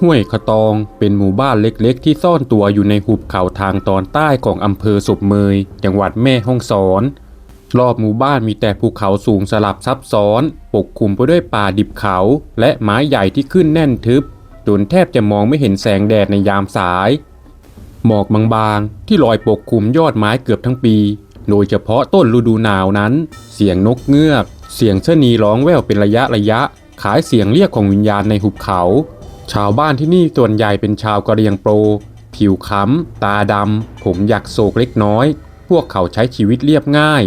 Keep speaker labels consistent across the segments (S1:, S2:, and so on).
S1: ห้วยขะตองเป็นหมู่บ้านเล็กๆ ที่ซ่อนตัวอยู่ในหุบเขาทางตอนใต้ของอำเภอศพเมย จังหวัดแม่ฮ่องสอน รอบหมู่บ้านมีแต่ภูเขาสูงสลับซับซ้อน ปกคลุมไปด้วยป่าดิบเขา และไม้ใหญ่ที่ขึ้นแน่นทึบ จนแทบจะมองไม่เห็นแสงแดดในยามสาย หมอกบางๆ ที่ลอยปกคลุมยอดไม้เกือบทั้งปี โดยเฉพาะต้นฤดูหนาวนั้น เสียงนกเงือก เสียงชะนีร้องแว่วเป็นระยะระยะ ขายเสียงเรียกของวิญญาณในหุบเขา ชาวบ้านที่นี่ส่วนใหญ่เป็นชาวกะเหรียงโปร ผิวค้ำตาดำ ผมหยักโศกเล็กน้อย พวกเขาใช้ชีวิตเรียบง่าย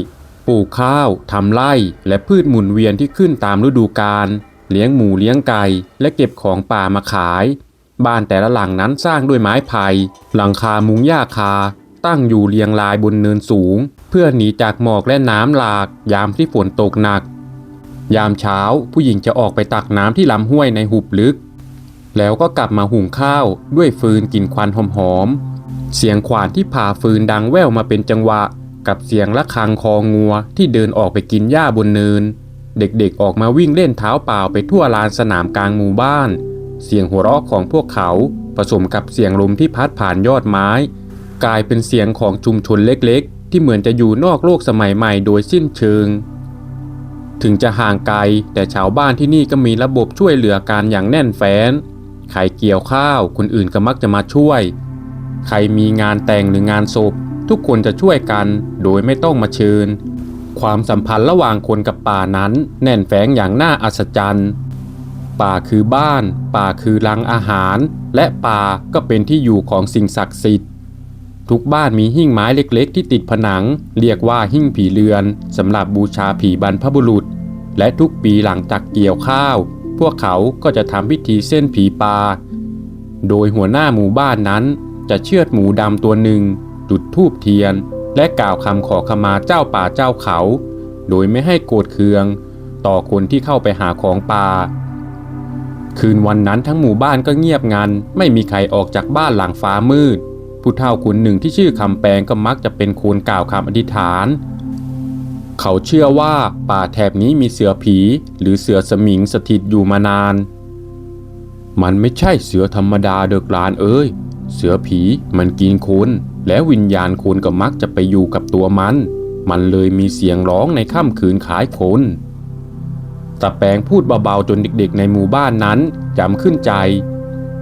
S1: ปลูกข้าวทำไร่ และพืชหมุนเวียนที่ขึ้นตามฤดูกาล เลี้ยงหมูเลี้ยงไก่ และเก็บของป่ามาขาย บ้านแต่ละหลังนั้นสร้างด้วยไม้ไผ่ หลังคามุงหญ้าคา ตั้งอยู่เรียงรายบนเนินสูง เพื่อหนีจากหมอกและน้ำหลาก ยามที่ฝนตกหนัก ยามเช้าผู้หญิงจะออกไปตักน้ำที่ลำห้วยในหุบลึก แล้วก็กลับมาหุงข้าวด้วยฟืนกลิ่นควันหอมๆ เสียงขวานที่ผ่าฟืนดังแว่วมาเป็นจังหวะ กับเสียงระฆังคองัวที่เดินออกไปกินหญ้าบนเนิน เด็กๆออกมาวิ่งเล่นเท้าเปล่าไปทั่วลานสนามกลางหมู่บ้าน เสียงหัวเราะของพวกเขาผสมกับเสียงลมที่พัดผ่านยอดไม้ กลายเป็นเสียงของชุมชนเล็กๆ ที่เหมือนจะอยู่นอกโลกสมัยใหม่โดยสิ้นเชิง ถึงจะห่างไกลแต่ชาวบ้านที่นี่ก็มีระบบช่วยเหลือกันอย่างแน่นแฟ้น ใครเกี่ยวข้าว คนอื่นก็มักจะมาช่วย ใครมีงานแต่งหรืองานศพ ทุกคนจะช่วยกันโดยไม่ต้องมาเชิญ ความสัมพันธ์ระหว่างคนกับป่านั้นแน่นแฝงอย่างน่าอัศจรรย์ ป่าคือบ้าน ป่าคือรังอาหาร และป่าก็เป็นที่อยู่ของสิ่งศักดิ์สิทธิ์ทุกบ้านมีหิ้งไม้เล็กๆ ที่ติดผนัง เรียกว่าหิ้งผีเรือนสำหรับบูชาผีบรรพบุรุษ และทุกปีหลังจากเกี่ยวข้าว พวกเขาก็จะทำพิธีเส้นผีปลาโดยหัวหน้าหมู่บ้านนั้นจะเชือดหมูดำตัวหนึ่ง จุดธูปเทียน และกล่าวคำขอขมาเจ้าป่าเจ้าเขา โดยไม่ให้โกรธเคือง ต่อคนที่เข้าไปหาของป่า คืนวันนั้นทั้งหมู่บ้านก็เงียบงัน ไม่มีใครออกจากบ้านหลังฟ้ามืด ผู้เฒ่าคนหนึ่งที่ชื่อคำแปลงก็มักจะเป็นคนกล่าวคำอธิษฐาน เขาเชื่อว่าป่าแถบนี้มีเสือผี หรือเสือสมิงสถิตอยู่มานาน มันไม่ใช่เสือธรรมดาเด็กหลานเอ้ย เสือผีมันกินคนและวิญญาณคนก็มักจะไปอยู่กับตัวมัน มันเลยมีเสียงร้องในค่ำคืนขายคนตาแปงพูดเบาๆจนเด็กๆในหมู่บ้านนั้นจำขึ้นใจ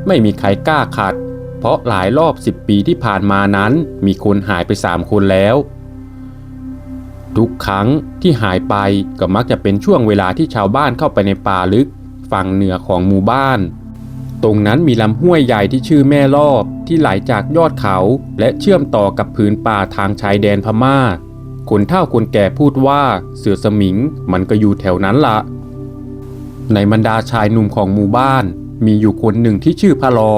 S1: ไม่มีใครกล้าขัด เพราะหลายรอบสิบปีที่ผ่านมานั้นมีคนหายไปสามคนแล้ว ทุกครั้งที่หายไปก็มักจะเป็นช่วงเวลาที่ชาวบ้านเข้าไปในป่าลึก ฝั่งเหนือของหมู่บ้าน ตรงนั้นมีลำห้วยใหญ่ที่ชื่อแม่รอบที่ไหลจากยอดเขา และเชื่อมต่อกับผืนป่าทางชายแดนพม่า คนเฒ่าคนแก่พูดว่าเสือสมิงมันก็อยู่แถวนั้นละในบรรดาชายหนุ่มของหมู่บ้าน มีอยู่คนหนึ่งที่ชื่อพะลอ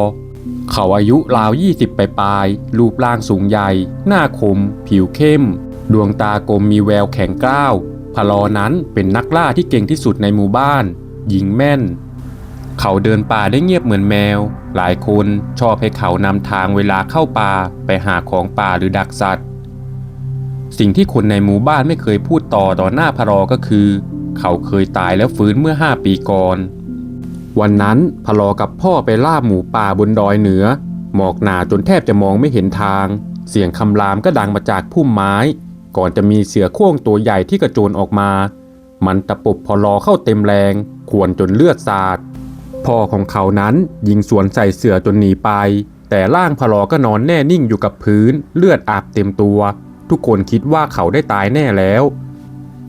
S1: เขาอายุราว 20 ไปปลาย รูปร่างสูงใหญ่ หน้าคม ผิวเข้ม ดวงตากลมมีแววแข็งกร้าวพลอนั้นเป็นนักล่าที่เก่งที่สุดในหมู่บ้าน ยิงแม่น เขาเดินป่าได้เงียบเหมือนแมว หลายคนชอบให้เขานำทางเวลาเข้าป่าไปหาของป่าหรือดักสัตว์ สิ่งที่คนในหมู่บ้านไม่เคยพูดต่อต่อหน้าพลอก็คือ เขาเคยตายแล้วฟื้นเมื่อห้าปีก่อน วันนั้นพลอกับพ่อไปล่าหมูป่าบนดอยเหนือ หมอกหนาจนแทบจะมองไม่เห็นทาง เสียงคำรามก็ดังมาจากพุ่มไม้ ก่อนจะมีเสือโคร่งตัวใหญ่ที่กระโจนออกมา มันตะปบพอลอเข้าเต็มแรง ขวนจนเลือดสาด พ่อของเขานั้นยิงสวนใส่เสือจนหนีไป แต่ร่างพะลอก็นอนแน่นิ่งอยู่กับพื้น เลือดอาบเต็มตัว ทุกคนคิดว่าเขาได้ตายแน่แล้ว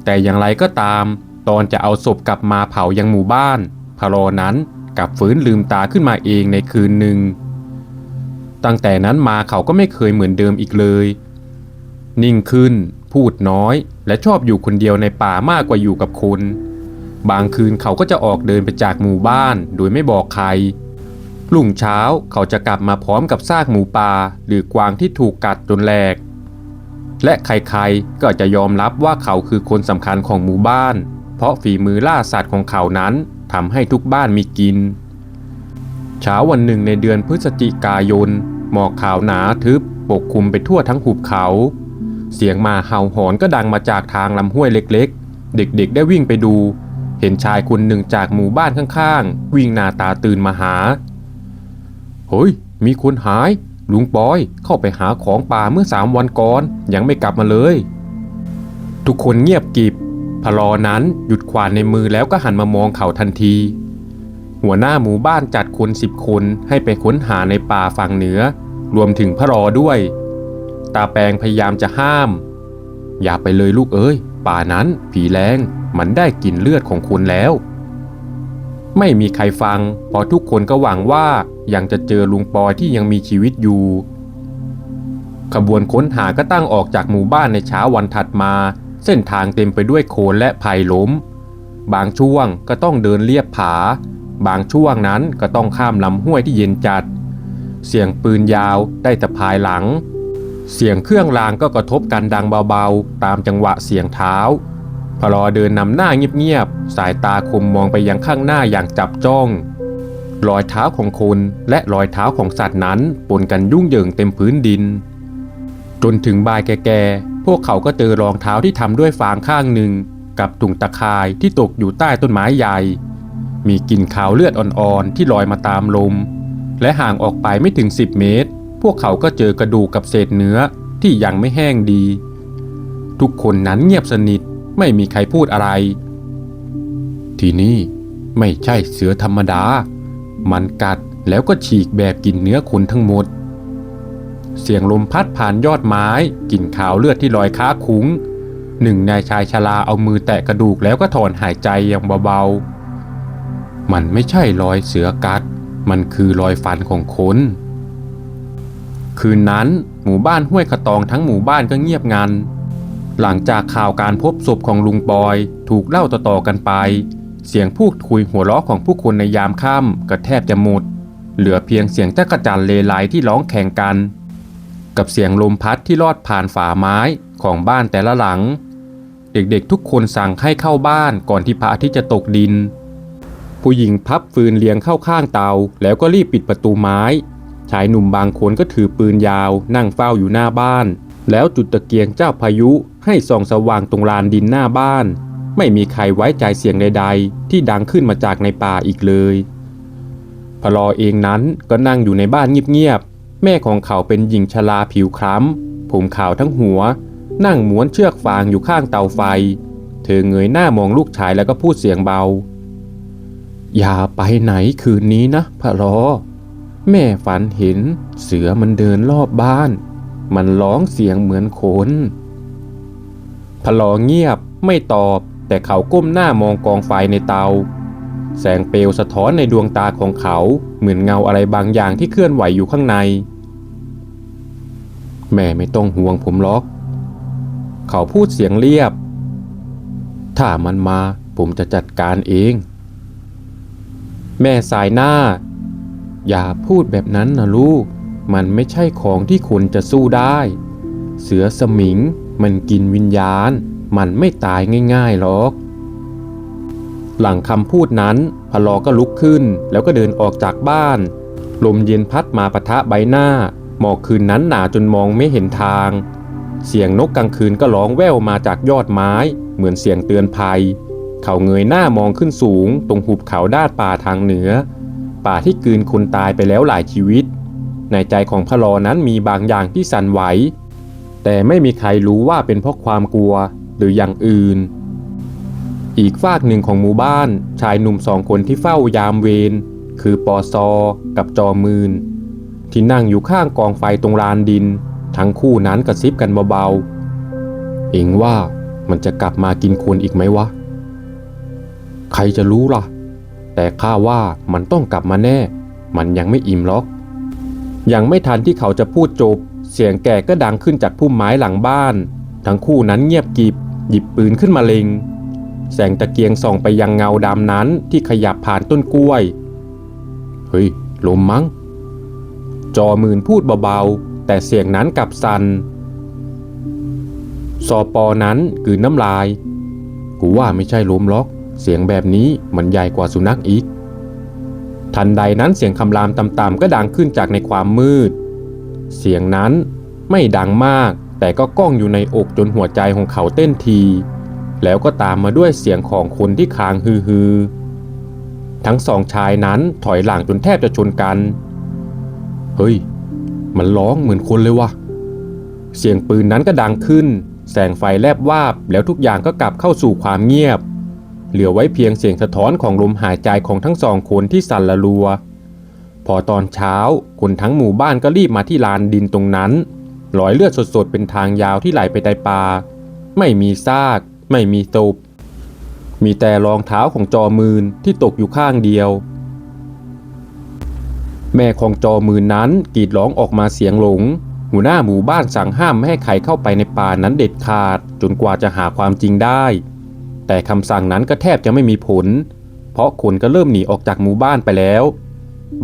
S1: แต่อย่างไรก็ตาม ตอนจะเอาศพกลับมาเผายังหมู่บ้านพะลอนั้นกลับฟื้นลืมตาขึ้นมาเองในคืนหนึ่งตั้งแต่นั้นมาเขาก็ไม่เคยเหมือนเดิมอีกเลย นิ่งขึ้น พูดน้อย และชอบอยู่คนเดียวในป่ามากกว่าอยู่กับคน บางคืนเขาก็จะออกเดินไปจากหมู่บ้านโดยไม่บอกใครรุ่งเช้าเขาจะกลับมาพร้อมกับซากหมูป่าหรือกวางที่ถูกกัดจนแหลก และใครๆก็จะยอมรับว่าเขาคือคนสำคัญของหมู่บ้าน เพราะฝีมือล่าสัตว์ของเขานั้นทำให้ทุกบ้านมีกิน เช้าวันหนึ่งในเดือนพฤศจิกายน หมอกขาวหนาทึบปกคลุมไปทั่วทั้งหุบเขา เสียงมาเห่าหอนก็ดังมาจากทางลำห้วยเล็กๆ เด็กๆ ได้วิ่งไปดู เห็นชายคนหนึ่งจากหมู่บ้านข้างๆ วิ่งหน้าตาตื่นมาหา เฮ้ย มีคนหาย ลุงปอยเข้าไปหาของป่าเมื่อสามวันก่อน ยังไม่กลับมาเลย ทุกคนเงียบกริบพลอนั้นหยุดขวานในมือแล้วก็หันมามองเขาทันที หัวหน้าหมู่บ้านจัดคนสิบคนให้ไปค้นหาในป่าฝั่งเหนือ รวมถึงพระรอด้วย ตาแปงพยายามจะห้าม อย่าไปเลยลูกเอ้ย ป่านั้นผีแรงมันได้กลิ่นเลือดของคุณแล้ว ไม่มีใครฟังเพราะทุกคนก็หวังว่ายังจะเจอลุงปอยที่ยังมีชีวิตอยู่ ขบวนค้นหาก็ตั้งออกจากหมู่บ้านในเช้าวันถัดมา เส้นทางเต็มไปด้วยโคลนและไผ่ล้ม บางช่วงก็ต้องเดินเลียบผา บางช่วงนั้นก็ต้องข้ามลำห้วยที่เย็นจัด เสียงปืนยาวได้แต่ภายหลัง เสียงเครื่องรางก็กระทบกันดังเบาๆ ตามจังหวะเสียงเท้าพลอเดินนำหน้าเงียบๆ สายตาคมมองไปยังข้างหน้าอย่างจับจ้อง รอยเท้าของคนและรอยเท้าของสัตว์นั้นปนกันยุ่งเหยิงเต็มพื้นดิน จนถึงบ่ายแก่ๆ พวกเขาก็เจอรองเท้าที่ทำด้วยฟางข้างหนึ่ง กับตุ่งตะข่ายที่ตกอยู่ใต้ต้นไม้ใหญ่ มีกลิ่นขาวเลือดอ่อนๆ ที่ลอยมาตามลม และห่างออกไปไม่ถึง 10 เมตร พวกเขาก็เจอกระดูกกับเศษเนื้อที่ยังไม่แห้งดี ทุกคนนั้นเงียบสนิทไม่มีใครพูดอะไร ที่นี่ไม่ใช่เสือธรรมดา มันกัดแล้วก็ฉีกแบบกินเนื้อคนทั้งหมด เสียงลมพัดผ่านยอดไม้กลิ่นขาวเลือดที่ลอยค้าคุ้ง หนึ่งนายชายชราเอามือแตะกระดูกแล้วก็ถอนหายใจอย่างเบาๆ มันไม่ใช่รอยเสือกัด มันคือรอยฟันของคน คืนนั้นหมู่บ้านห้วยขะตองทั้งหมู่บ้านก็เงียบงัน หลังจากข่าวการพบศพของลุงปอย ถูกเล่าต่อๆกันไป เสียงพูดคุยหัวเราะของผู้คนในยามค่ำก็แทบจะหมด เหลือเพียงเสียงจักรจันเลไลที่ร้องแข่งกัน กับเสียงลมพัดที่ลอดผ่านฝาไม้ของบ้านแต่ละหลัง เด็กๆทุกคนสั่งให้เข้าบ้านก่อนที่พระอาทิตย์จะตกดินผู้หญิงพับฟืนเลียงเข้าข้างเตา แล้วก็รีบปิดประตูไม้ ชายหนุ่มบางคนก็ถือปืนยาว นั่งเฝ้าอยู่หน้าบ้าน แล้วจุดตะเกียงเจ้าพายุให้ส่องสว่างตรงลานดินหน้าบ้าน ไม่มีใครไว้ใจเสียงใดๆ ที่ดังขึ้นมาจากในป่าอีกเลยพลอเองนั้นก็นั่งอยู่ในบ้านเงียบๆ แม่ของเขาเป็นหญิงชราผิวคล้ำ ผมขาวทั้งหัว นั่งม้วนเชือกฟางอยู่ข้างเตาไฟ เธอเงยหน้ามองลูกชายแล้วก็พูดเสียงเบา อย่าไปไหนคืนนี้นะพะรอ แม่ฝันเห็นเสือมันเดินรอบบ้าน มันร้องเสียงเหมือนคนพลอเงียบไม่ตอบ แต่เขาก้มหน้ามองกองไฟในเตา แสงเปลวสะท้อนในดวงตาของเขาเหมือนเงาอะไรบางอย่างที่เคลื่อนไหวอยู่ข้างใน แม่ไม่ต้องห่วงผมหรอก เขาพูดเสียงเรียบ ถ้ามันมาผมจะจัดการเอง แม่สายหน้า อย่าพูดแบบนั้นนะลูก มันไม่ใช่ของที่คนจะสู้ได้ เสือสมิงมันกินวิญญาณ มันไม่ตายง่ายๆหรอก หลังคำพูดนั้นพลอก็ลุกขึ้นแล้วก็เดินออกจากบ้าน ลมเย็นพัดมาปะทะใบหน้า หมอกคืนนั้นหนาจนมองไม่เห็นทาง เสียงนกกลางคืนก็ร้องแว่วมาจากยอดไม้ เหมือนเสียงเตือนภัย เขาเงยหน้ามองขึ้นสูง ตรงหุบเขาด้านป่าทางเหนือ ป่าที่กืนคนตายไปแล้วหลายชีวิต ในใจของพะลอนั้นมีบางอย่างที่สั่นไหว แต่ไม่มีใครรู้ว่าเป็นเพราะความกลัวหรืออย่างอื่น อีกฝากหนึ่งของหมู่บ้านชายหนุ่มสองคนที่เฝ้ายามเวรคือปอซอกับจอมืน ที่นั่งอยู่ข้างกองไฟตรงลานดิน ทั้งคู่นั้นกระซิบกันเบาๆ เองว่ามันจะกลับมากินคนอีกไหมวะ ใครจะรู้ล่ะ แต่ข้าว่ามันต้องกลับมาแน่ มันยังไม่อิ่มหรอก ยังไม่ทันที่เขาจะพูดจบ เสียงแก่ก็ดังขึ้นจากพุ่มไม้หลังบ้าน ทั้งคู่นั้นเงียบกริบ หยิบปืนขึ้นมาเล็ง แสงตะเกียงส่องไปยังเงาดำนั้นที่ขยับผ่านต้นกล้วย เฮ้ย ลมมั้ง จอมื่นพูดเบาๆ แต่เสียงนั้นกลับสัน่นซอปอนั้นกืนน้ำลาย กูว่าไม่ใช่ลมล็อก เสียงแบบนี้มันใหญ่กว่าสุนัขอีก ทันใดนั้นเสียงคำรามต่ำๆก็ดังขึ้นจากในความมืด เสียงนั้นไม่ดังมาก แต่ก็ก้องอยู่ในอกจนหัวใจของเขาเต้นที แล้วก็ตามมาด้วยเสียงของคนที่คางฮือฮือทั้งสองชายนั้นถอยหลังจนแทบจะชนกัน เฮ้ย มันร้องเหมือนคนเลยวะเสียงปืนนั้นก็ดังขึ้น แสงไฟแลบวาบแล้วทุกอย่างก็กลับเข้าสู่ความเงียบ เหลือไว้เพียงเสียงสะท้อนของลมหายใจของทั้งสองคนที่สั่นละลัว พอตอนเช้าคนทั้งหมู่บ้านก็รีบมาที่ลานดินตรงนั้นรอยเลือดสดๆเป็นทางยาวที่ไหลไปใต้ป่า ไม่มีซาก ไม่มีศพมีแต่รองเท้าของจอมืนที่ตกอยู่ข้างเดียว แม่ของจอมืนนั้นกรีดร้องออกมาเสียงหลง หัวหน้าหมู่บ้านสั่งห้ามไม่ให้ใครเข้าไปในป่านั้นเด็ดขาด จนกว่าจะหาความจริงได้ แต่คำสั่งนั้นก็แทบจะไม่มีผล เพราะคนก็เริ่มหนีออกจากหมู่บ้านไปแล้ว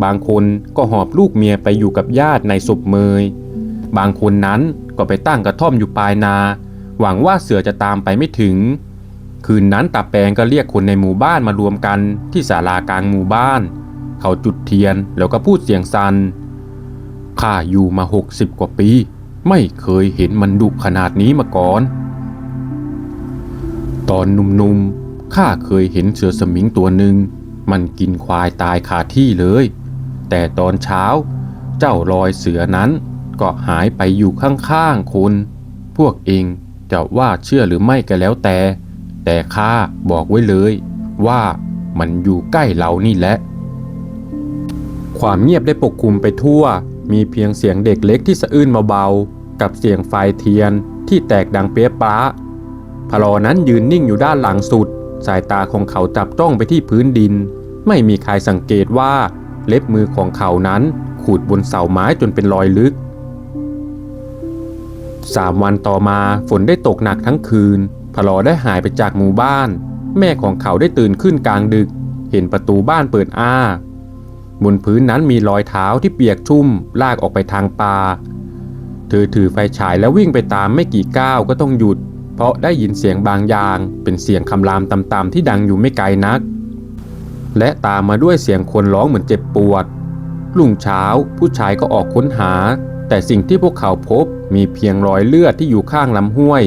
S1: บางคนก็หอบลูกเมียไปอยู่กับญาติในศพเมย บางคนนั้นก็ไปตั้งกระท่อมอยู่ปลายนา หวังว่าเสือจะตามไปไม่ถึง คืนนั้นตาแปงก็เรียกคนในหมู่บ้านมารวมกันที่ศาลากลางหมู่บ้าน เขาจุดเทียนแล้วก็พูดเสียงสันข้าอยู่มาหกสิบกว่าปี ไม่เคยเห็นมันดุขนาดนี้มาก่อน ตอนหนุ่มๆ ข้าเคยเห็นเสือสมิงตัวหนึ่ง มันกินควายตายคาที่เลย แต่ตอนเช้า เจ้ารอยเสือนั้นก็หายไปอยู่ข้างๆคน พวกเองจะว่าเชื่อหรือไม่ก็แล้วแต่ แต่ข้าบอกไว้เลยว่ามันอยู่ใกล้เรานี่แหละ ความเงียบได้ปกคลุมไปทั่ว มีเพียงเสียงเด็กเล็กที่สะอื้นเบาๆ กับเสียงไฟเทียนที่แตกดังเปี้ยป้า พลอนั้นยืนนิ่งอยู่ด้านหลังสุด สายตาของเขาจับจ้องไปที่พื้นดิน ไม่มีใครสังเกตว่า เล็บมือของเขานั้นขูดบนเสาไม้จนเป็นรอยลึกสามวันต่อมาฝนได้ตกหนักทั้งคืนพลอได้หายไปจากหมู่บ้าน แม่ของเขาได้ตื่นขึ้นกลางดึก เห็นประตูบ้านเปิดอ้า บนพื้นนั้นมีรอยเท้าที่เปียกชุ่ม ลากออกไปทางป่าเธอถือไฟฉายแล้ววิ่งไปตามไม่กี่ก้าวก็ต้องหยุด เพราะได้ยินเสียงบางอย่าง เป็นเสียงคำรามต่ำๆที่ดังอยู่ไม่ไกลนัก และตามมาด้วยเสียงคนร้องเหมือนเจ็บปวดรุ่งเช้าผู้ชายก็ออกค้นหา แต่สิ่งที่พวกเขาพบมีเพียงรอยเลือดที่อยู่ข้างลำห้วย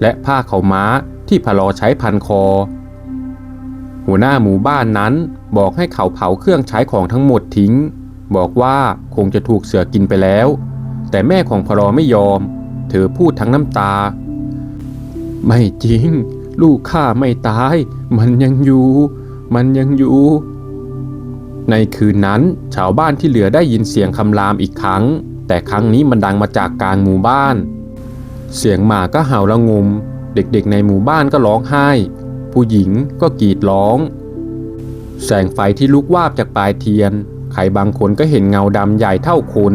S1: และผ้าเขาม้าที่พลอใช้พันคอ หัวหน้าหมู่บ้านนั้นบอกให้เขาเผาเครื่องใช้ของทั้งหมดทิ้ง บอกว่าคงจะถูกเสือกินไปแล้ว แต่แม่ของพลอไม่ยอม เธอพูดทั้งน้ำตา ไม่จริง ลูกข้าไม่ตาย มันยังอยู่ มันยังอยู่ ในคืนนั้นชาวบ้านที่เหลือได้ยินเสียงคำรามอีกครั้ง แต่ครั้งนี้มันดังมาจากกลางหมู่บ้าน เสียงหมาก็เห่าละงม เด็กๆในหมู่บ้านก็ร้องไห้ ผู้หญิงก็กรีดร้อง แสงไฟที่ลุกวาบจากปลายเทียนใครบางคนก็เห็นเงาดำใหญ่เท่าคน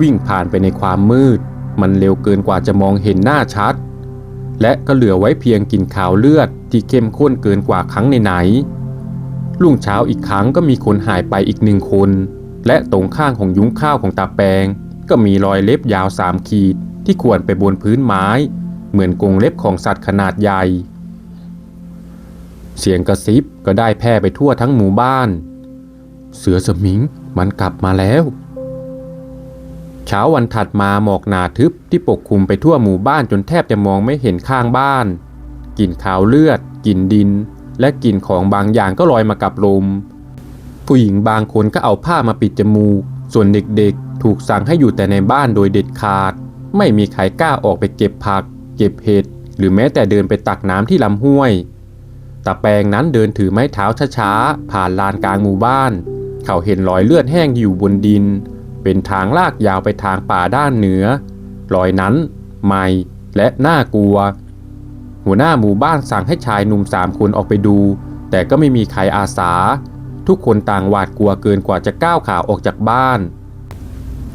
S1: วิ่งผ่านไปในความมืด มันเร็วเกินกว่าจะมองเห็นหน้าชัด และก็เหลือไว้เพียงกลิ่นขาวเลือดที่เข้มข้นเกินกว่าครั้งไหนๆรุ่งเช้าอีกครั้งก็มีคนหายไปอีกหนึ่งคน และตรงข้างของยุ้งข้าวของตาแปง ก็มีรอยเล็บยาวสามขีดที่ข่วนไปบนพื้นไม้ เหมือนกรงเล็บของสัตว์ขนาดใหญ่ เสียงกระซิบก็ได้แพร่ไปทั่วทั้งหมู่บ้าน เสือสมิงมันกลับมาแล้ว เช้าวันถัดมาหมอกหนาทึบที่ปกคลุมไปทั่วหมู่บ้านจนแทบจะมองไม่เห็นข้างบ้านกลิ่นขาวเลือดกลิ่นดิน และกลิ่นของบางอย่างก็ลอยมากับลม ผู้หญิงบางคนก็เอาผ้ามาปิดจมูก ส่วนเด็กๆ ถูกสั่งให้อยู่แต่ในบ้านโดยเด็ดขาด ไม่มีใครกล้าออกไปเก็บผัก เก็บเห็ดหรือแม้แต่เดินไปตักน้ำที่ลำห้วยตาแปงนั้นเดินถือไม้เท้าช้าๆผ่านลานกลางหมู่บ้าน เขาเห็นรอยเลือดแห้งอยู่บนดิน เป็นทางลากยาวไปทางป่าด้านเหนือ รอยนั้น ใหม่และน่ากลัว หัวหน้าหมู่บ้านสั่งให้ชายหนุ่มสามคนออกไปดู แต่ก็ไม่มีใครอาสา ทุกคนต่างหวาดกลัวเกินกว่าจะก้าวขาออกจากบ้าน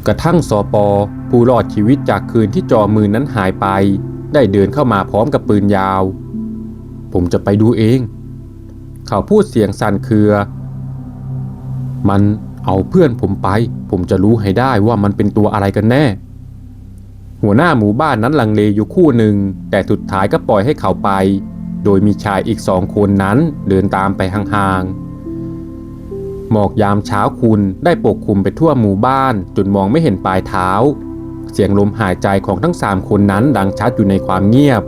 S1: กระทั่งสอปอผู้รอดชีวิตจากคืนที่จอมือนั้นหายไป ได้เดินเข้ามาพร้อมกับปืนยาว ผมจะไปดูเอง เขาพูดเสียงสั่นเครือ มัน เอาเพื่อนผมไป ผมจะรู้ให้ได้ว่ามันเป็นตัวอะไรกันแน่ หัวหน้าหมู่บ้านนั้นลังเลอยู่คู่หนึ่ง แต่สุดท้ายก็ปล่อยให้เขาไป โดยมีชายอีกสองคนนั้นเดินตามไปห่างๆ หมอกยามเช้าคุณได้ปกคลุมไปทั่วหมู่บ้านจนมองไม่เห็นปลายเท้า เสียงลมหายใจของทั้งสามคนนั้นดังชัดอยู่ในความเงียบ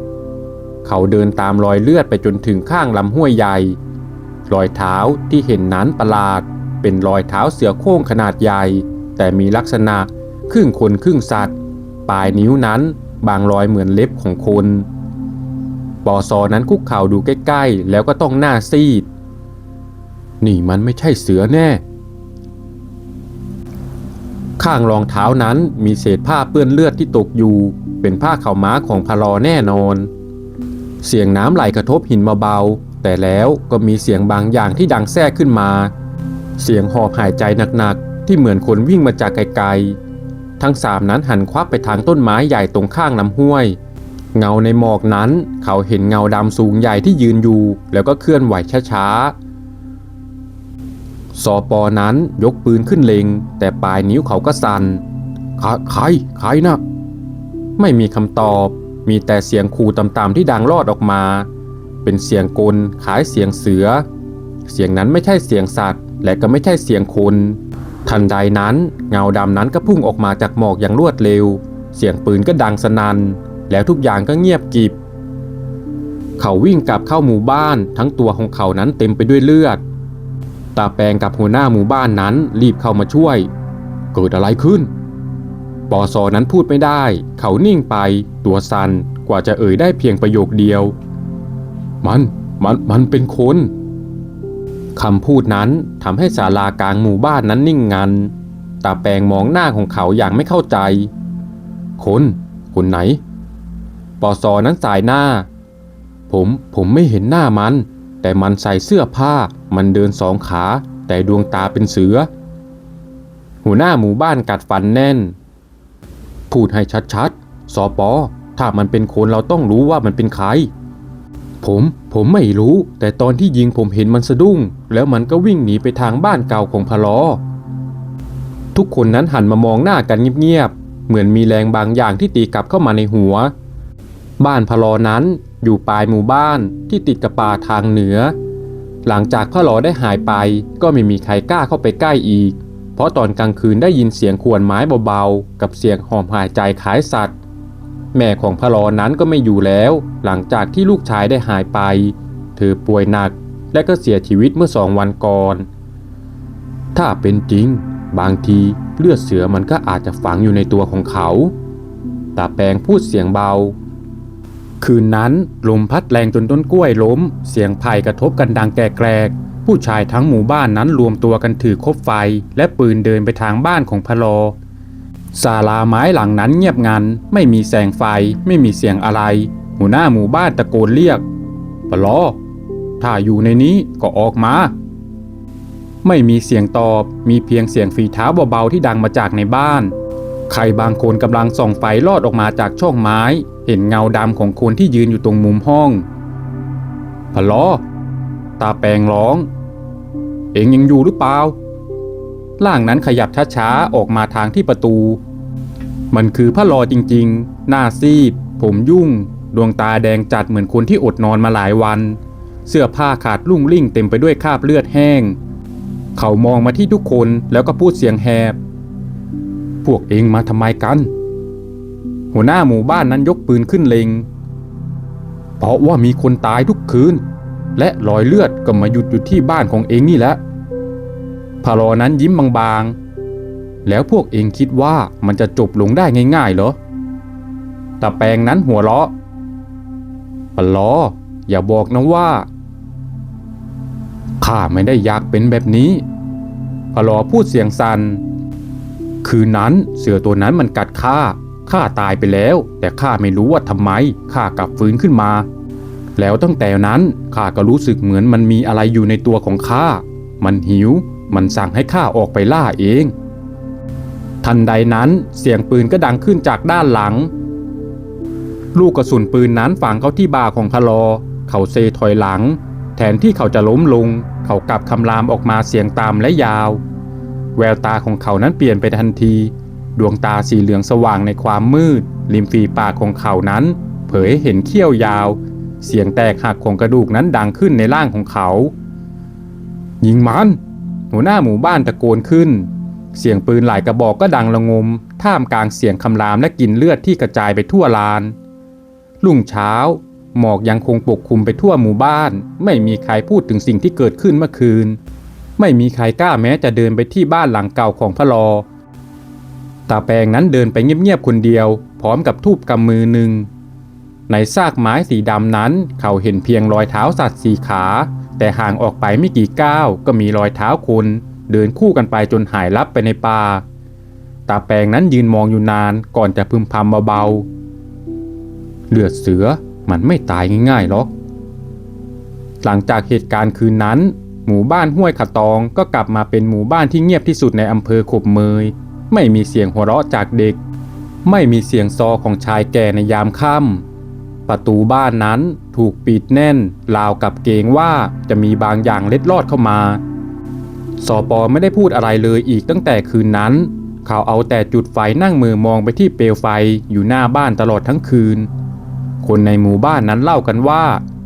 S1: เขาเดินตามรอยเลือดไปจนถึงข้างลำห้วยใหญ่ รอยเท้าที่เห็นนั้นประหลาด เป็นรอยเท้าเสือโคร่งขนาดใหญ่ แต่มีลักษณะครึ่งคนครึ่งสัตว์ ปลายนิ้วนั้นบางรอยเหมือนเล็บของคนปอซอนั้นคุกเข่าดูใกล้ๆ แล้วก็ต้องหน้าซีด นี่มันไม่ใช่เสือแน่ ข้างรองเท้านั้นมีเศษผ้าเปื้อนเลือดที่ตกอยู่ เป็นผ้าเข่าม้าของพลอแน่นอน เสียงน้ำไหลกระทบหินเบาๆแต่แล้วก็มีเสียงบางอย่างที่ดังแทรกขึ้นมา เสียงหอบหายใจหนักๆ ที่เหมือนคนวิ่งมาจากไกลๆ ทั้งสามนั้นหันควับไปทางต้นไม้ใหญ่ตรงข้างลำห้วย เงาในหมอกนั้นเขาเห็นเงาดำสูงใหญ่ที่ยืนอยู่ แล้วก็เคลื่อนไหวช้าๆสอปอนั้นยกปืนขึ้นเล็งแต่ปลายนิ้วเขาก็สัน่นใครใครนะไม่มีคำตอบ มีแต่เสียงขู่ต่ำๆที่ดังรอดออกมา เป็นเสียงกลคล้ายเสียงเสือ เสียงนั้นไม่ใช่เสียงสัตว์ และก็ไม่ใช่เสียงคน ทันใดนั้นเงาดำนั้นก็พุ่งออกมาจากหมอกอย่างรวดเร็ว เสียงปืนก็ดังสนัน่นแล้วทุกอย่างก็เงียบกริบ เขาวิ่งกลับเข้าหมู่บ้านทั้งตัวของเขานั้นเต็มไปด้วยเลือด ตาแปงกับหัวหน้าหมู่บ้านนั้นรีบเข้ามาช่วย เกิดอะไรขึ้นปอซอนั้นพูดไม่ได้ เขานิ่งไป ตัวสัน่นกว่าจะเอ่ยได้เพียงประโยคเดียว มัน มัน มันเป็นคน คำพูดนั้นทำให้ศาลากลางหมู่บ้านนั้นนิ่งงัน ตาแปงมองหน้าของเขาอย่างไม่เข้าใจ คน คนไหน ปอซอนั้นสายหน้า ผมผมไม่เห็นหน้ามัน แต่มันใส่เสื้อผ้า มันเดินสองขา แต่ดวงตาเป็นเสือ หัวหน้าหมู่บ้านกัดฟันแน่น พูดให้ชัดๆ สอปอ ถ้ามันเป็นคนเราต้องรู้ว่ามันเป็นใครผม ผมไม่รู้ แต่ตอนที่ยิงผมเห็นมันสะดุ้ง แล้วมันก็วิ่งหนีไปทางบ้านเก่าของพะลอ ทุกคนนั้นหันมามองหน้ากันเงียบๆ เหมือนมีแรงบางอย่างที่ตีกลับเข้ามาในหัว บ้านพะลอนั้นอยู่ปลายหมู่บ้านที่ติดกับป่าทางเหนือ หลังจากพะลอได้หายไปก็ไม่มีใครกล้าเข้าไปใกล้อีก เพราะตอนกลางคืนได้ยินเสียงขวนไม้เบาๆ กับเสียงหอมหายใจคล้ายสัตว์ แม่ของพะลอนั้นก็ไม่อยู่แล้ว หลังจากที่ลูกชายได้หายไป เธอป่วยหนัก และก็เสียชีวิตเมื่อสองวันก่อน ถ้าเป็นจริง บางทีเลือดเสือมันก็อาจจะฝังอยู่ในตัวของเขา ตาแปงพูดเสียงเบา คืนนั้นลมพัดแรงจนต้นกล้วยล้ม เสียงไผ่กระทบกันดังแกรกผู้ชายทั้งหมู่บ้านนั้นรวมตัวกันถือคบไฟ และปืนเดินไปทางบ้านของพะลอศาลาไม้หลังนั้นเงียบงัน ไม่มีแสงไฟ ไม่มีเสียงอะไร หัวหน้าหมู่บ้านตะโกนเรียกพะลอ ถ้าอยู่ในนี้ก็ออกมา ไม่มีเสียงตอบมีเพียงเสียงฝีเท้าเบาๆที่ดังมาจากในบ้าน ใครบางคนกำลังส่องไฟลอดออกมาจากช่องไม้ เห็นเงาดำของคนที่ยืนอยู่ตรงมุมห้องพะลอตาแปงร้อง เอ็งยังอยู่หรือเปล่าร่างนั้นขยับช้าๆออกมาทางที่ประตู มันคือพระลอจริงๆ หน้าซีด ผมยุ่ง ดวงตาแดงจัดเหมือนคนที่อดนอนมาหลายวัน เสื้อผ้าขาดลุ่งลิ่งเต็มไปด้วยคราบเลือดแห้ง เขามองมาที่ทุกคนแล้วก็พูดเสียงแหบ พวกเองมาทำไมกัน หัวหน้าหมู่บ้านนั้นยกปืนขึ้นเล็งเพราะว่ามีคนตายทุกคืน และรอยเลือดก็มาหยุดอยู่ที่บ้านของเองนี่แหละพาลอนั้นยิ้มบางๆ แล้วพวกเองคิดว่ามันจะจบลงได้ง่ายๆเหรอตาแปงนั้นหัวเราะปะลอ อย่าบอกนะว่าข้าไม่ได้อยากเป็นแบบนี้พลอพูดเสียงสัน่นคืนนั้นเสือตัวนั้นมันกัดข้าข้าตายไปแล้ว แต่ข้าไม่รู้ว่าทำไมข้ากลับฟื้นขึ้นมา แล้วตั้งแต่นั้นข้าก็รู้สึกเหมือนมันมีอะไรอยู่ในตัวของข้ามันหิว มันสั่งให้ข้าออกไปล่าเอง ทันใดนั้นเสียงปืนก็ดังขึ้นจากด้านหลัง ลูกกระสุนปืนนั้นฝังเข้าที่บ่าของพลอ เขาเซถอยหลัง แทนที่เขาจะล้มลง เขากลับคำรามออกมาเสียงตามและยาว แววตาของเขานั้นเปลี่ยนไปทันที ดวงตาสีเหลืองสว่างในความมืด ริมฝีปากของเขานั้น เผยเห็นเขี้ยวยาว เสียงแตกหักของกระดูกนั้นดังขึ้นในร่างของเขา ยิงมัน หัวหน้าหมู่บ้านตะโกนขึ้น เสียงปืนหลายกระบอกก็ดังระงม ท่ามกลางเสียงคำรามและกลิ่นเลือดที่กระจายไปทั่วลาน รุ่งเช้า หมอกยังคงปกคลุมไปทั่วหมู่บ้าน ไม่มีใครพูดถึงสิ่งที่เกิดขึ้นเมื่อคืน ไม่มีใครกล้าแม้จะเดินไปที่บ้านหลังเก่าของพระลอตาแปงนั้นเดินไปเงียบๆคนเดียว พร้อมกับทูบกำมือหนึ่ง ในซากไม้สีดำนั้น เขาเห็นเพียงรอยเท้าสัตว์สี่ขา แต่ห่างออกไปไม่กี่ก้าวก็มีรอยเท้าคนเดินคู่กันไปจนหายลับไปในป่าตาแปงนั้นยืนมองอยู่นานก่อนจะพึมพำเบาๆเลือดเสือ มันไม่ตายง่ายๆหรอก หลังจากเหตุการณ์คืนนั้น หมู่บ้านห้วยขะตองก็กลับมาเป็นหมู่บ้านที่เงียบที่สุดในอำเภอขบเมย ไม่มีเสียงหัวเราะจากเด็ก ไม่มีเสียงซอของชายแก่ในยามค่ำประตูบ้านนั้นถูกปิดแน่นราวกับเกรงว่าจะมีบางอย่างเล็ดลอดเข้ามาสอปอไม่ได้พูดอะไรเลยอีกตั้งแต่คืนนั้น เขาเอาแต่จุดไฟนั่งมือมองไปที่เปลวไฟอยู่หน้าบ้านตลอดทั้งคืน คนในหมู่บ้านนั้นเล่ากันว่า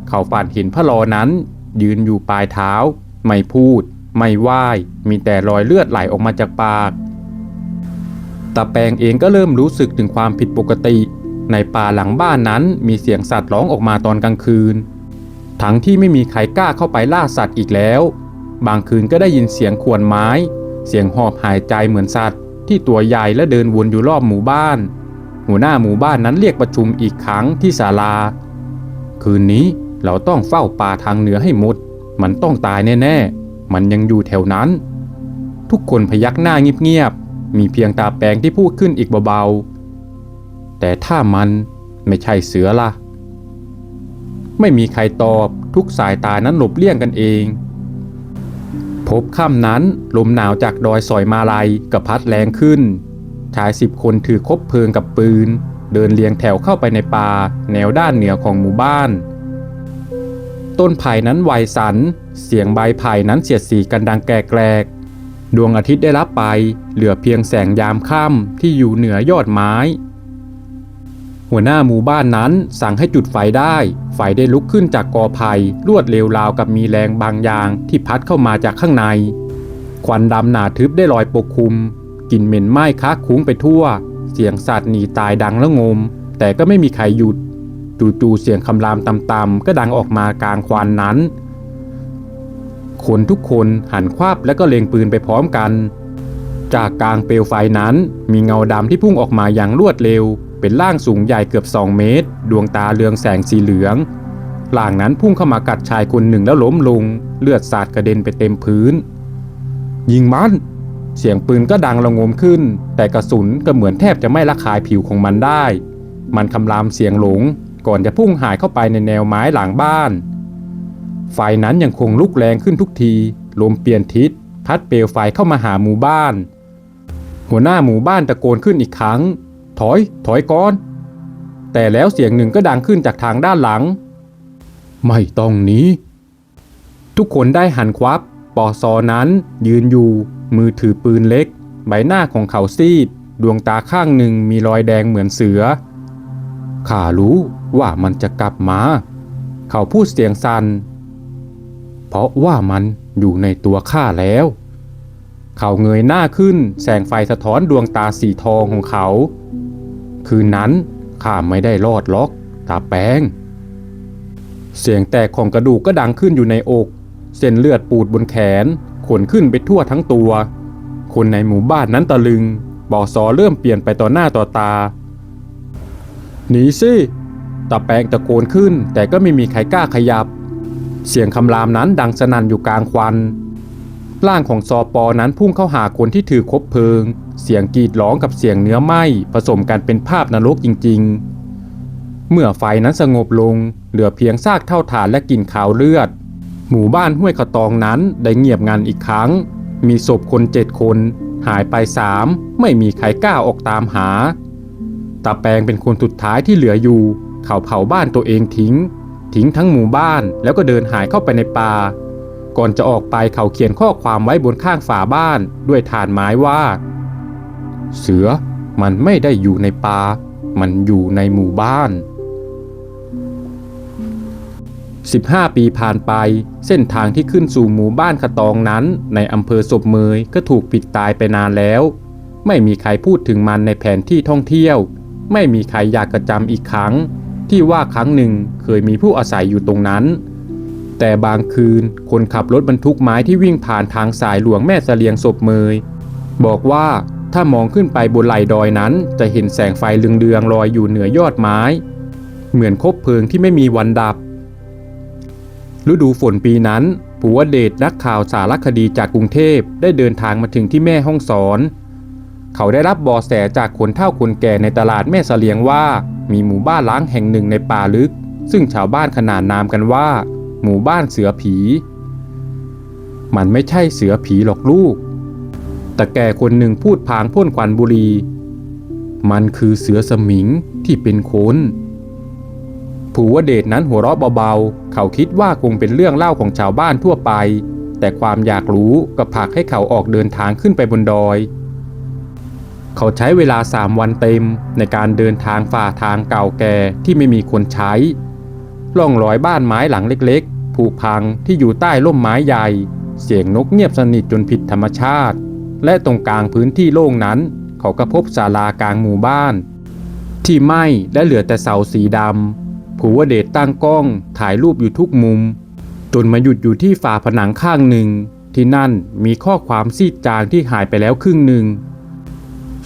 S1: เขาฝันเห็นพระลอนั้น ยืนอยู่ปลายเท้า ไม่พูด ไม่ไหว้มีแต่รอยเลือดไหลออกมาจากปากตาแปงเองก็เริ่มรู้สึกถึงความผิดปกติ ในป่าหลังบ้านนั้นมีเสียงสัตว์ร้องออกมาตอนกลางคืน ทั้งที่ไม่มีใครกล้าเข้าไปล่าสัตว์อีกแล้ว บางคืนก็ได้ยินเสียงขวนไม้ เสียงหอบหายใจเหมือนสัตว์ ที่ตัวใหญ่และเดินวนอยู่รอบหมู่บ้าน หัวหน้าหมู่บ้านนั้นเรียกประชุมอีกครั้งที่ศาลา คืนนี้เราต้องเฝ้าป่าทางเหนือให้หมด มันต้องตายแน่ๆ มันยังอยู่แถวนั้น ทุกคนพยักหน้าเงียบๆ มีเพียงตาแปงที่พูดขึ้นอีกเบาๆ แต่ถ้ามันไม่ใช่เสือล่ะ ไม่มีใครตอบทุกสายตานั้นหลบเลี่ยงกันเองพบค่ำนั้นลมหนาวจากดอยสอยมาลัยกับพัดแรงขึ้น ชายสิบคนถือคบเพลิงกับปืน เดินเรียงแถวเข้าไปในป่า แนวด้านเหนือของหมู่บ้าน ต้นไผ่นั้นไหวสัน เสียงใบไผ่นั้นเสียดสีกันดังแกรกดวงอาทิตย์ได้รับไป เหลือเพียงแสงยามค่ำที่อยู่เหนือยอดไม้ หัวหน้าหมู่บ้านนั้นสั่งให้จุดไฟได้ ไฟได้ลุกขึ้นจากกอไผ่รวดเร็วราวกับมีแรงบางอย่างที่พัดเข้ามาจากข้างใน ควันดำหนาทึบได้ลอยปกคลุม กลิ่นเหม็นไหม้ค้าคุ้งไปทั่ว เสียงสัตว์หนีตายดังและงม แต่ก็ไม่มีใครหยุด จู่ๆเสียงคำรามต่ำๆก็ดังออกมากลางควันนั้น คนทุกคนหันควับและก็เล็งปืนไปพร้อมกัน จากกลางเปลวไฟนั้น มีเงาดำที่พุ่งออกมาอย่างรวดเร็ว เป็นร่างสูงใหญ่เกือบ 2 เมตร ดวงตาเรืองแสงสีเหลืองร่างนั้นพุ่งเข้ามากัดชายคนหนึ่งแล้วล้มลง เลือดสาดกระเด็นไปเต็มพื้น ยิงมัน เสียงปืนก็ดังระงมขึ้น แต่กระสุนก็เหมือนแทบจะไม่ละคายผิวของมันได้ มันคำรามเสียงหลง ก่อนจะพุ่งหายเข้าไปในแนวไม้หลังบ้าน ไฟนั้นยังคงลุกแรงขึ้นทุกทีลมเปลี่ยนทิศ พัดเปลวไฟเข้ามาหาหมู่บ้าน หัวหน้าหมู่บ้านตะโกนขึ้นอีกครั้ง ถอย ถอยก่อน แต่แล้วเสียงหนึ่งก็ดังขึ้นจากทางด้านหลัง ไม่ต้องหนีทุกคนได้หันควับปอซอนั้นยืนอยู่ มือถือปืนเล็ก ใบหน้าของเขาซีด ดวงตาข้างหนึ่งมีรอยแดงเหมือนเสือ ข้ารู้ว่ามันจะกลับมา เขาพูดเสียงสัน่น เพราะว่ามันอยู่ในตัวข้าแล้ว เขาเงยหน้าขึ้น แสงไฟสะท้อนดวงตาสีทองของเขา คืนนั้นข้าไม่ได้รอดล็อกตาแป้ง เสียงแตกของกระดูกก็ดังขึ้นอยู่ในอก เส้นเลือดปูดบนแขน ขนขึ้นไปทั่วทั้งตัว คนในหมู่บ้านนั้นตะลึง บอซอเริ่มเปลี่ยนไปต่อหน้าต่อตา หนีสิตาแปงตะโกนขึ้น แต่ก็ไม่มีใครกล้าขยับ เสียงคำรามนั้นดังสนั่นอยู่กลางควันร่างของซอปอนั้นพุ่งเข้าหาคนที่ถือคบเพลิง เสียงกรีดร้องกับเสียงเนื้อไหม้ผสมกันเป็นภาพนรกจริง ๆ เมื่อไฟนั้นสงบลง เหลือเพียงซากเท่าฐานและกลิ่นขาวเลือด หมู่บ้านห้วยขะตองนั้นได้เงียบงันอีกครั้ง มีศพคนเจ็ดคน หายไปสามไม่มีใครกล้าออกตามหาตาแปงเป็นคนสุดท้ายที่เหลืออยู่ เขาเผาบ้านตัวเองทิ้ง ทิ้งทั้งหมู่บ้านแล้วก็เดินหายเข้าไปในป่า ก่อนจะออกไปเขาเขียนข้อความไว้บนข้างฝาบ้านด้วยฐานไม้ว่า เสือมันไม่ได้อยู่ในป่ามันอยู่ในหมู่บ้าน 15 ปีผ่านไป เส้นทางที่ขึ้นสู่หมู่บ้านขะตองนั้น ในอำเภอศพเมยก็ถูกปิดตายไปนานแล้ว ไม่มีใครพูดถึงมันในแผนที่ท่องเที่ยว ไม่มีใครอยากกระจำอีกครั้ง ที่ว่าครั้งหนึ่งเคยมีผู้อาศัยอยู่ตรงนั้น แต่บางคืนคนขับรถบรรทุกไม้ที่วิ่งผ่านทางสายหลวงแม่เสลียงศพเมย บอกว่าถ้ามองขึ้นไปบนไหล่ดอยนั้น จะเห็นแสงไฟเรืองๆลอยอยู่เหนือยอดไม้ เหมือนคบเพลิงที่ไม่มีวันดับ ฤดูฝนปีนั้นผัวเดชนักข่าวสารคดีจากกรุงเทพได้เดินทางมาถึงที่แม่ห้องสอน เขาได้รับบอแสจากคนเฒ่าคนแก่ในตลาดแม่เสลียงว่า มีหมู่บ้านล้างแห่งหนึ่งในป่าลึก ซึ่งชาวบ้านขนานนามกันว่า หมู่บ้านเสือผี มันไม่ใช่เสือผีหรอกลูก แต่แก่คนหนึ่งพูดพางพ่นควันบุรี มันคือเสือสมิงที่เป็นคน ผัวเดชนั้นหัวเราะเบาๆ เขาคิดว่าคงเป็นเรื่องเล่าของชาวบ้านทั่วไป แต่ความอยากรู้ก็ผลักให้เขาออกเดินทางขึ้นไปบนดอย เขาใช้เวลาสามวันเต็มในการเดินทางฝ่าทางเก่าแก่ที่ไม่มีคนใช้ ล่องรอยบ้านไม้หลังเล็กๆ ผุพังที่อยู่ใต้ร่มไม้ใหญ่ เสียงนกเงียบสนิทจนผิดธรรมชาติ และตรงกลางพื้นที่โล่งนั้น เขาก็พบศาลากลางหมู่บ้าน ที่ไหม้และเหลือแต่เสาสีดำ ผัวเดชตั้งกล้องถ่ายรูปอยู่ทุกมุม จนมาหยุดอยู่ที่ฝาผนังข้างหนึ่ง ที่นั่นมีข้อความซีดจางที่หายไปแล้วครึ่งหนึ่ง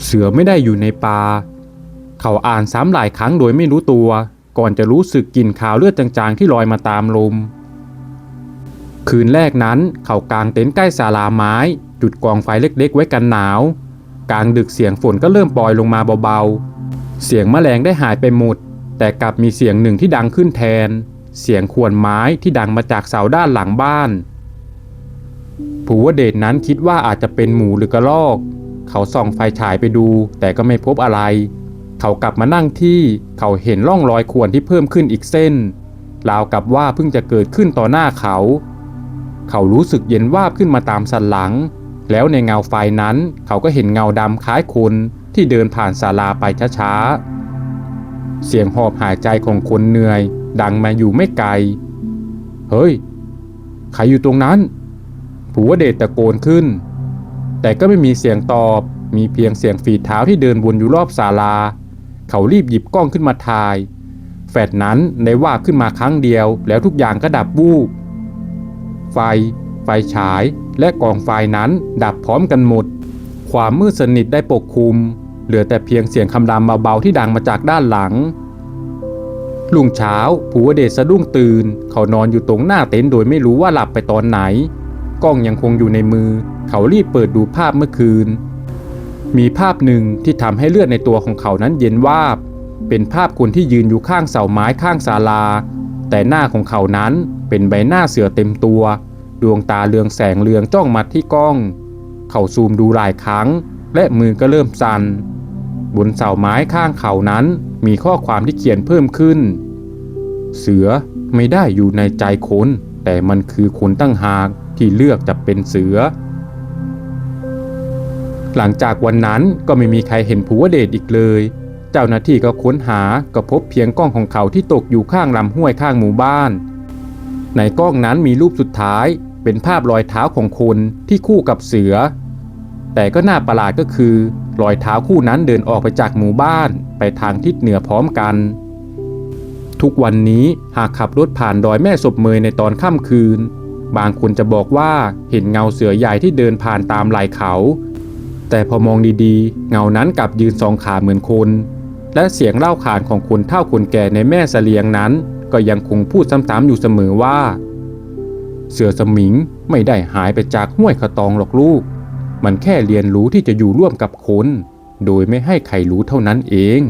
S1: เสือไม่ได้อยู่ในป่าเขาอ่านซ้ำหลายครั้งโดยไม่รู้ตัว ก่อนจะรู้สึกกลิ่นขาวเลือดจางๆที่ลอยมาตามลม คืนแรกนั้นเขากางเต็นท์ใกล้ศาลาไม้ จุดกองไฟเล็กๆ ไว้กันหนาวกลางดึกเสียงฝนก็เริ่มปล่อยลงมาเบาๆ เสียงแมลงได้หายไปหมด แต่กลับมีเสียงหนึ่งที่ดังขึ้นแทน เสียงขวนไม้ที่ดังมาจากเสาด้านหลังบ้านผัวเดชนั้นคิดว่าอาจจะเป็นหมูหรือกระรอก เขาส่องไฟฉายไปดู แต่ก็ไม่พบอะไร เขากลับมานั่งที่เขาเห็นร่องรอยข่วนที่เพิ่มขึ้นอีกเส้นราวกับว่าเพิ่งจะเกิดขึ้นต่อหน้าเขา เขารู้สึกเย็นวาบขึ้นมาตามสันหลัง แล้วในเงาไฟนั้นเขาก็เห็นเงาดำคล้ายคนที่เดินผ่านศาลาไปช้าๆ เสียงหอบหายใจของคนเหนื่อย ดังมาอยู่ไม่ไกล เฮ้ย ใครอยู่ตรงนั้น ผัวเดชตะโกนขึ้น แต่ก็ไม่มีเสียงตอบ มีเพียงเสียงฝีเท้าที่เดินวนอยู่รอบศาลา เขารีบหยิบกล้องขึ้นมาถ่าย แฟลชนั้นได้วาขึ้นมาครั้งเดียว แล้วทุกอย่างก็ดับวูบ ไฟ ไฟฉาย และกองไฟนั้นดับพร้อมกันหมด ความมืดสนิทได้ปกคลุม เหลือแต่เพียงเสียงคำรามเบาๆที่ดังมาจากด้านหลัง ลุงเช้าผัวเดชสะดุ้งตื่น เขานอนอยู่ตรงหน้าเต็นท์โดยไม่รู้ว่าหลับไปตอนไหน กล้องยังคงอยู่ในมือ เขารีบเปิดดูภาพเมื่อคืน มีภาพหนึ่งที่ทำให้เลือดในตัวของเขานั้นเย็นวาบ เป็นภาพคนที่ยืนอยู่ข้างเสาไม้ข้างศาลา แต่หน้าของเขานั้นเป็นใบหน้าเสือเต็มตัว ดวงตาเรืองแสงเรืองจ้องมาที่กล้อง เขาซูมดูหลายครั้ง และมือก็เริ่มสั่น บนเสาไม้ข้างเขานั้นมีข้อความที่เขียนเพิ่มขึ้น เสือไม่ได้อยู่ในใจคนแต่มันคือคนตั้งหากที่เลือกจะเป็นเสือ หลังจากวันนั้นก็ไม่มีใครเห็นผัวเดชอีกเลย เจ้าหน้าที่ก็ค้นหาก็พบเพียงกล้องของเขาที่ตกอยู่ข้างลำห้วยข้างหมู่บ้าน ในกล้องนั้นมีรูปสุดท้ายเป็นภาพรอยเท้าของคนที่คู่กับเสือ แต่ก็น่าประหลาดก็คือรอยเท้าคู่นั้นเดินออกไปจากหมู่บ้านไปทางทิศเหนือพร้อมกัน ทุกวันนี้หากขับรถผ่านดอยแม่ศพเมยในตอนค่ำคืน บางคนจะบอกว่าเห็นเงาเสือใหญ่ที่เดินผ่านตามไหล่เขา แต่พอมองดีๆ เงานั้นกลับยืนสองขาเหมือนคน และเสียงเล่าขานของคนเฒ่าคนแก่ในแม่เสลียงนั้น ก็ยังคงพูดซ้ำๆอยู่เสมอว่า เสือสมิงไม่ได้หายไปจากห้วยขะตองหรอกลูก มันแค่เรียนรู้ที่จะอยู่ร่วมกับคน โดยไม่ให้ใครรู้เท่านั้นเอง